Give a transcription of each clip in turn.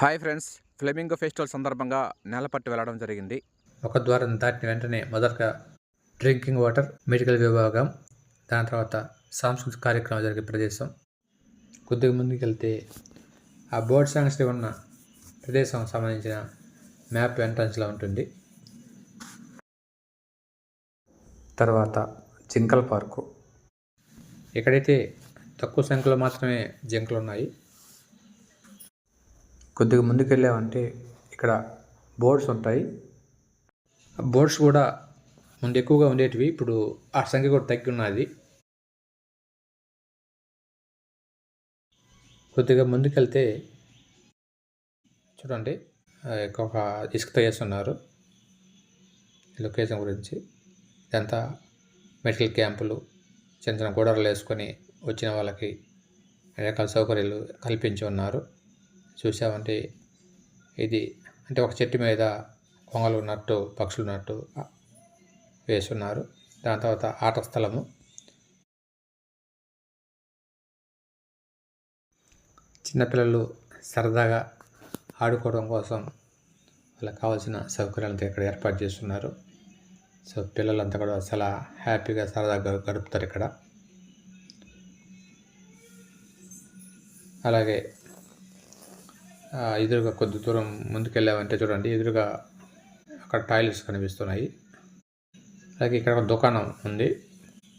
Hi friends. Flamingo festival సందర్భంగా నేలపట్టు వెళ్ళడం జరిగింది. ఒక ద్వారం దాటిన వెంటనే మొదటగా డ్రింకింగ్ వాటర్ మెడికల్ విభాగం దాని తర్వాత సాంస్కృతిక కార్యక్రమం జరిగే ప్రదేశం. కొద్దిగా ముందుకు వెళ్తే ఆ బోర్డ్ సాంగ్స్లో ఉన్న ప్రదేశం సంబంధించిన మ్యాప్ ఎంట్రన్స్లో ఉంటుంది. తర్వాత జింకల్ పార్కు. ఇక్కడైతే తక్కువ సంఖ్యలో మాత్రమే జింకలు ఉన్నాయి కొద్దిగా ముందుకెళ్ళామంటే ఇక్కడ బోర్డ్స్ ఉంటాయి. బోర్డ్స్ కూడా ముందు ఎక్కువగా ఉండేటివి. ఇప్పుడు ఆ సంఖ్య కూడా తగ్గి ఉన్నది కొద్దిగా ముందుకెళ్తే చూడండి ఒక ఇసుకతో వేస్తున్నారు లొకేషన్ గురించి. ఇదంతా మెడికల్ క్యాంపులు చిన్న చిన్న గోడలు వేసుకొని వచ్చిన వాళ్ళకి రకాల సౌకర్యాలు కల్పించి ఉన్నారు. చూసామంటే ఇది అంటే ఒక చెట్టు మీద కొంగలు ఉన్నట్టు పక్షులు ఉన్నట్టు వేసున్నారు. దాని తర్వాత ఆట స్థలము. చిన్నపిల్లలు సరదాగా ఆడుకోవడం కోసం వాళ్ళకి కావాల్సిన సౌకర్యాలతో ఇక్కడ ఏర్పాటు చేస్తున్నారు. సో పిల్లలంతా కూడా చాలా హ్యాపీగా సరదాగా గడుపుతారు ఇక్కడ. అలాగే ఎదురుగా కొద్ది దూరం ముందుకెళ్ళామంటే చూడండి ఎదురుగా అక్కడ టాయిలెట్స్ కనిపిస్తున్నాయి. అలాగే ఇక్కడ ఒక దుకాణం ఉంది.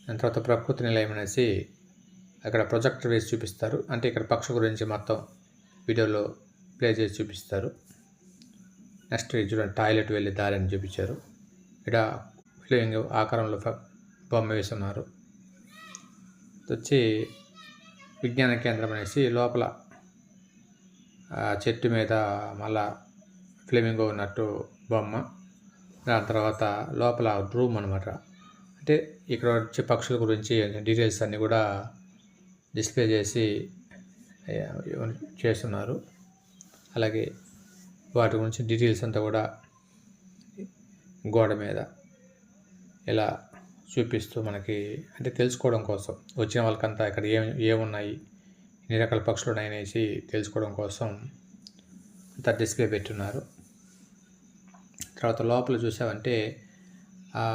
దాని తర్వాత ప్రకృతి నిలయం అనేసి అక్కడ ప్రొజెక్టర్ వేసి చూపిస్తారు. అంటే ఇక్కడ పక్షి గురించి మొత్తం వీడియోలో ప్లే చేసి చూపిస్తారు. నెక్స్ట్ చూడండి టాయిలెట్ వెళ్ళి దారి అని చూపించారు. ఇక్కడ ఫిలింగ్ ఆకారంలో బొమ్మ వేస్తున్నారు ఇది వచ్చి విజ్ఞాన కేంద్రం అనేసి లోపల చెట్టు మీద మళ్ళా ఫ్లెమింగో ఉన్నట్టు బొమ్మ. దాని తర్వాత లోపల రూమ్ అనమాట అంటే ఇక్కడ వచ్చే పక్షుల గురించి డీటెయిల్స్ అన్నీ కూడా డిస్ప్లే చేసి చేస్తున్నారు. అలాగే వాటి గురించి డీటెయిల్స్ అంతా కూడా గోడ మీద ఇలా చూపిస్తూ మనకి అంటే తెలుసుకోవడం కోసం. వచ్చిన వాళ్ళకంతా ఇక్కడ ఏం ఏమున్నాయి? ఎన్ని రకాల పక్షులు ఉన్నాయనేసి తెలుసుకోవడం కోసం అంత డిస్ప్లే పెట్టున్నారు. తర్వాత లోపల చూసామంటే ఆ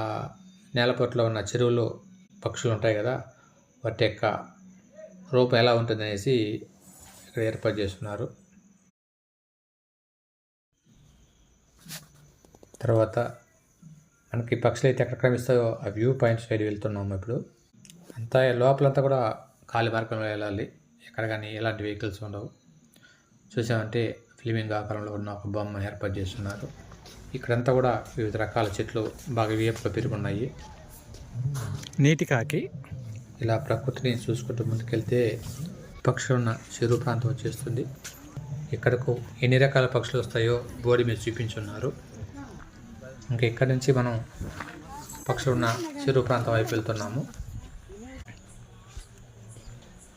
నేలపొట్లో ఉన్న చెరువులో పక్షులు ఉంటాయి కదా వాటి యొక్క రూపం ఎలా ఉంటుందనేసి ఇక్కడ ఏర్పాటు చేస్తున్నారు. తర్వాత మనకి పక్షులు అయితే ఎక్కడ క్రమిస్తాయో ఆ వ్యూ పాయింట్ సైడ్ వెళ్తున్నాము ఇప్పుడు. అంతా లోపలంతా కూడా ఖాళీ మార్గంలో వెళ్ళాలి. ఎక్కడ కానీ ఎలాంటి వెహికల్స్ ఉండవు. చూసామంటే ఫిలిమింగ్ ఆకారంలో ఉన్న ఒక బొమ్మ ఏర్పాటు చేస్తున్నారు. ఇక్కడంతా కూడా వివిధ రకాల చెట్లు బాగా వేపుగా పెరుగున్నాయి నీటి కాకి. ఇలా ప్రకృతిని చూసుకుంటూ ముందుకెళ్తే పక్షులు ఉన్న చెరువు ప్రాంతం వచ్చేస్తుంది. ఇక్కడకు ఎన్ని రకాల పక్షులు వస్తాయో బోర్డు మీద చూపించున్నారు. ఇంకా ఇక్కడ నుంచి మనం పక్షులు ఉన్న చెరువు ప్రాంతం వైపు వెళ్తున్నాము.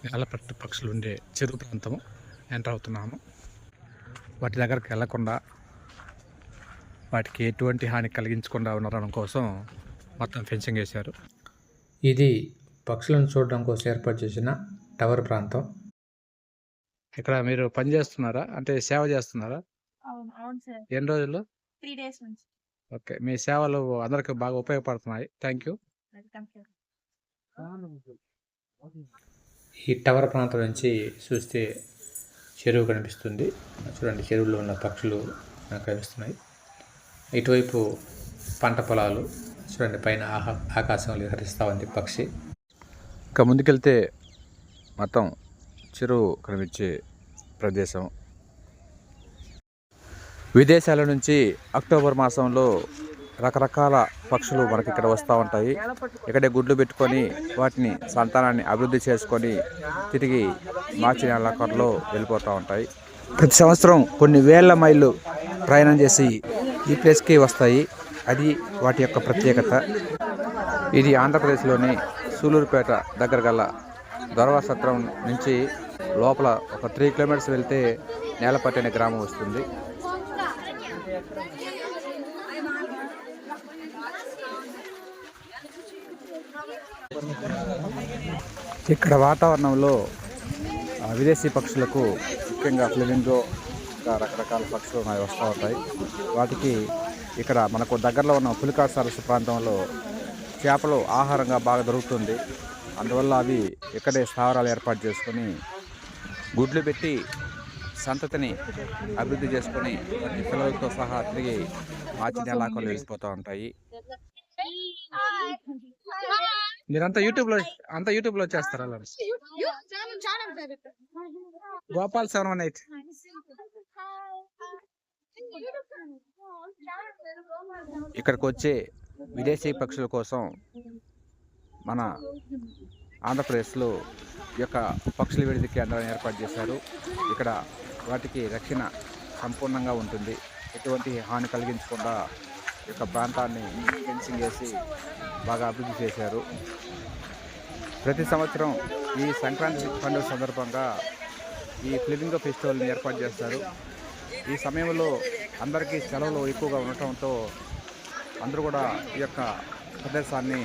నేలపట్టు పక్షులు ఉండే చెరువు ప్రాంతము ఎంటర్ అవుతున్నాము వాటి దగ్గరకు వెళ్ళకుండా వాటికి ఎటువంటి హాని కలిగించకుండా ఉండడం కోసం మొత్తం ఫెన్సింగ్ వేశారు. ఇది పక్షులను చూడడం కోసం ఏర్పాటు చేసిన టవర్ ప్రాంతం. ఇక్కడ మీరు పని చేస్తున్నారా? అంటే సేవ చేస్తున్నారా? అవును అవును సార్. ఎన్ని రోజులు? త్రీ డేస్ నుంచి. ఓకే మీ సేవలు అందరికి బాగా ఉపయోగపడుతున్నాయి. Thank you. ఈ టవర్ ప్రాంతం నుంచి చూస్తే చెరువు కనిపిస్తుంది. చూడండి చెరువులో ఉన్న పక్షులు మనకు కనిపిస్తున్నాయి. ఇటువైపు పంట పొలాలు చూడండి పైన ఆహా ఆకాశంలో విహరిస్తూ ఉంది పక్షి. ఇంకా ముందుకెళ్తే మొత్తం చెరువు కనిపించే ప్రదేశం. విదేశాల నుంచి అక్టోబర్ మాసంలో రకరకాల పక్షులు మనకి ఇక్కడ వస్తూ ఉంటాయి. ఇక్కడే గుడ్లు పెట్టుకొని వాటిని సంతానాన్ని అభివృద్ధి చేసుకొని తిరిగి మార్చి నెలకొరలో వెళ్ళిపోతూ ఉంటాయి. ప్రతి సంవత్సరం కొన్ని వేల మైళ్ళు ప్రయాణం చేసి ఈ ప్లేస్కి వస్తాయి. అది వాటి యొక్క ప్రత్యేకత. ఇది ఆంధ్రప్రదేశ్లోని సూలూరుపేట దగ్గర గల దొరవ సత్రం నుంచి లోపల ఒక త్రీ కిలోమీటర్స్ వెళ్తే నేలపట్టి అనే గ్రామం వస్తుంది. ఇక్కడ వాతావరణంలో విదేశీ పక్షులకు ముఖ్యంగా ఫ్లెమింగో ఇంకా రకరకాల పక్షులు ఉన్నాయి వస్తూ ఉంటాయి. వాటికి ఇక్కడ మనకు దగ్గరలో ఉన్న పులికా సరస్సు ప్రాంతంలో చేపలు ఆహారంగా బాగా దొరుకుతుంది. అందువల్ల అవి ఇక్కడే స్థావరాలు ఏర్పాటు చేసుకొని గుడ్లు పెట్టి సంతతిని అభివృద్ధి చేసుకొని పిల్లలతో సహా తిరిగి మార్చి వెళ్ళిపోతూ ఉంటాయి. మీరంతా యూట్యూబ్లో అంతా యూట్యూబ్లో వచ్చేస్తారా అలా గోపాల్ సెవెన్ వన్ ఎయిట్ ఇక్కడికి వచ్చే విదేశీ పక్షుల కోసం మన ఆంధ్రప్రదేశ్లో ఈ యొక్క పక్షుల విడిది కేంద్రాన్ని ఏర్పాటు చేశారు. ఇక్కడ వాటికి రక్షణ సంపూర్ణంగా ఉంటుంది. ఎటువంటి హాని కలిగించకుండా యొక్క ప్రాంతాన్ని ఫెన్సింగ్ వేసి బాగా అభివృద్ధి చేశారు. ప్రతి సంవత్సరం ఈ సంక్రాంతి పండుగ సందర్భంగా ఈ ఫ్లిమింగో ఫెస్టివల్ని ఏర్పాటు చేస్తారు. ఈ సమయంలో అందరికీ సెలవులు ఎక్కువగా ఉండటంతో అందరూ కూడా ఈ యొక్క ప్రదేశాన్ని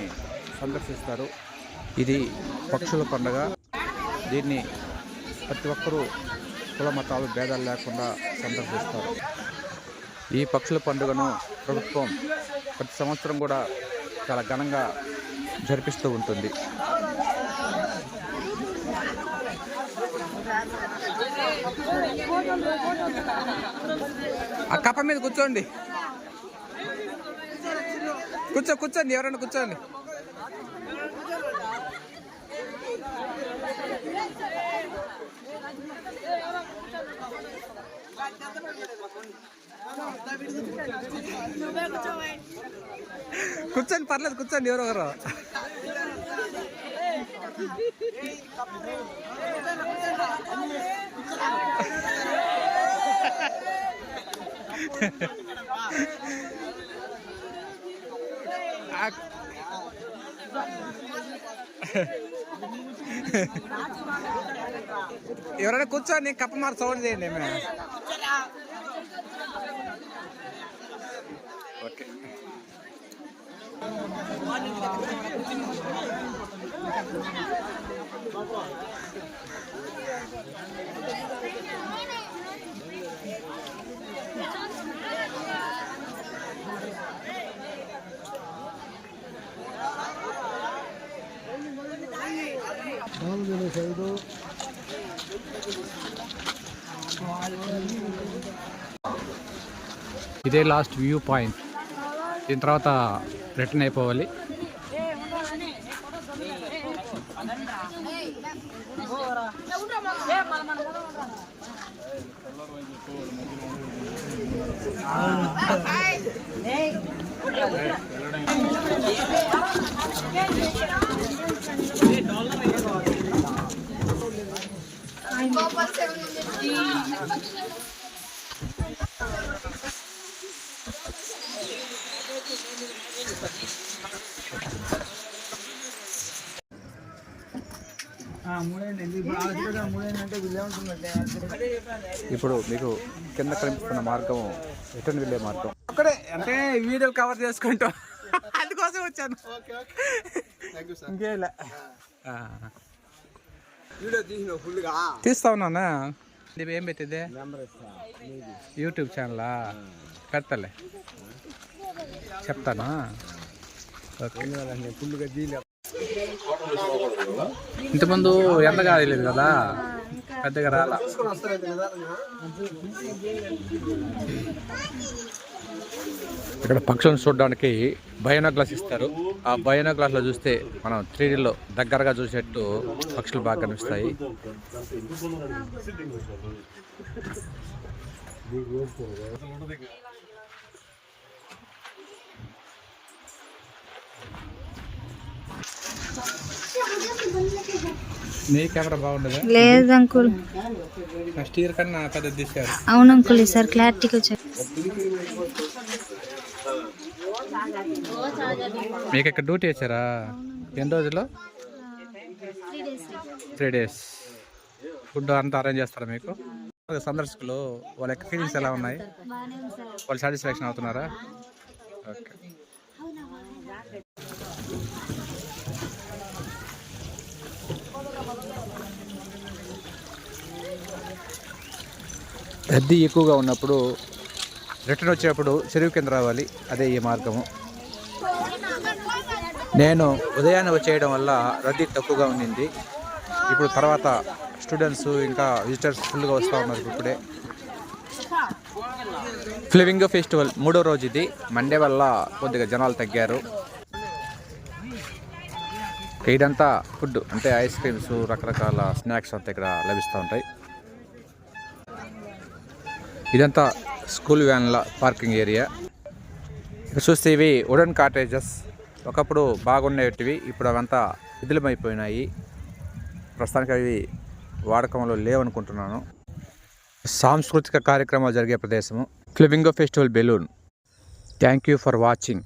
సందర్శిస్తారు. ఇది పక్షుల పండుగ. దీన్ని ప్రతి ఒక్కరూ కుల మతాలు భేదాలు లేకుండా సందర్శిస్తారు. ఈ పక్షుల పండుగను ప్రభుత్వం ప్రతి సంవత్సరం కూడా చాలా ఘనంగా జరిపిస్తూ ఉంటుంది. ఆ కప్ప మీద కూర్చోండి. కూర్చో కూర్చోండి ఎవరైనా కూర్చోండి. కూర్చోండి పర్లేదు కూర్చోండి ఎవరో ఒకరు. ఎవరైనా కూర్చోండి కప్ప మారు సౌండ్ చేయండి మేము ఇదే లాస్ట్ వ్యూ పాయింట్ దీని తర్వాత రిటర్న్ అయిపోవాలి. ఇప్పుడు మీకు కింద కనిపిస్తున్న మార్గం రిటర్న్ వెళ్ళే మార్గం? అక్కడే అంటే వీడియోలు కవర్ చేసుకుంటాం అందుకోసం వచ్చాను. ఇంకేలా తీస్తా ఉన్నానా? ఇది ఏం పెట్టింది? యూట్యూబ్ ఛానలా? పెడతలే. చెప్తానా? ఓకే ఇంతకుముందు ఎండగా తెలియదు కదా? పెద్దగా రాలా. ఇక్కడ పక్షులను చూడడానికి బయోనా గ్లాస్ ఇస్తారు. ఆ బయోనా గ్లాస్లో చూస్తే మనం త్రీడీలో దగ్గరగా చూసేట్టు పక్షులు బాగా కనిపిస్తాయి. నీ కెమెరా బాగుండదా? లేదు అంకుల్. నెక్స్ట్ ఇయర్ కన్నా పెద్ద తీశారు. అవును అంకుల్ ఈసారి క్లారిటీగా వచ్చారు మీకు ఇక్కడ డ్యూటీ వచ్చారా ఎన్ని రోజులు? త్రీ డేస్ ఫుడ్ అంతా అరేంజ్ చేస్తారా మీకు? సందర్శకులు వాళ్ళ ఫీలింగ్స్ ఎలా ఉన్నాయి? వాళ్ళు సాటిస్ఫాక్షన్ అవుతున్నారా? ఓకే రద్దీ ఎక్కువగా ఉన్నప్పుడు రిటర్న్ వచ్చేటప్పుడు చెరువు కింద రావాలి. అదే ఈ మార్గము. నేను ఉదయాన్నే వచ్చేయడం వల్ల రద్దీ తక్కువగా ఉండింది. ఇప్పుడు తర్వాత స్టూడెంట్స్ ఇంకా విజిటర్స్ ఫుల్గా వస్తూ ఉన్నారు ఇప్పుడే. ఫ్లెవింగో ఫెస్టివల్ మూడో రోజు ఇది. మండే వల్ల కొద్దిగా జనాలు తగ్గారు. ఇదంతా ఫుడ్ అంటే ఐస్ క్రీమ్స్ రకరకాల స్నాక్స్ అంతా ఇక్కడ లభిస్తూ ఉంటాయి. ఇదంతా స్కూల్ వ్యాన్ల పార్కింగ్ ఏరియా. ఇక్కడ చూస్తే ఇవి వుడెన్ కాటేజెస్ ఒకప్పుడు బాగుండేటివి ఇప్పుడు అవంతా విధులమైపోయినాయి. ప్రస్తుతానికి అవి వాడకంలో లేవనుకుంటున్నాను. సాంస్కృతిక కార్యక్రమాలు జరిగే ప్రదేశము. Flamingo festival balloon thank you for watching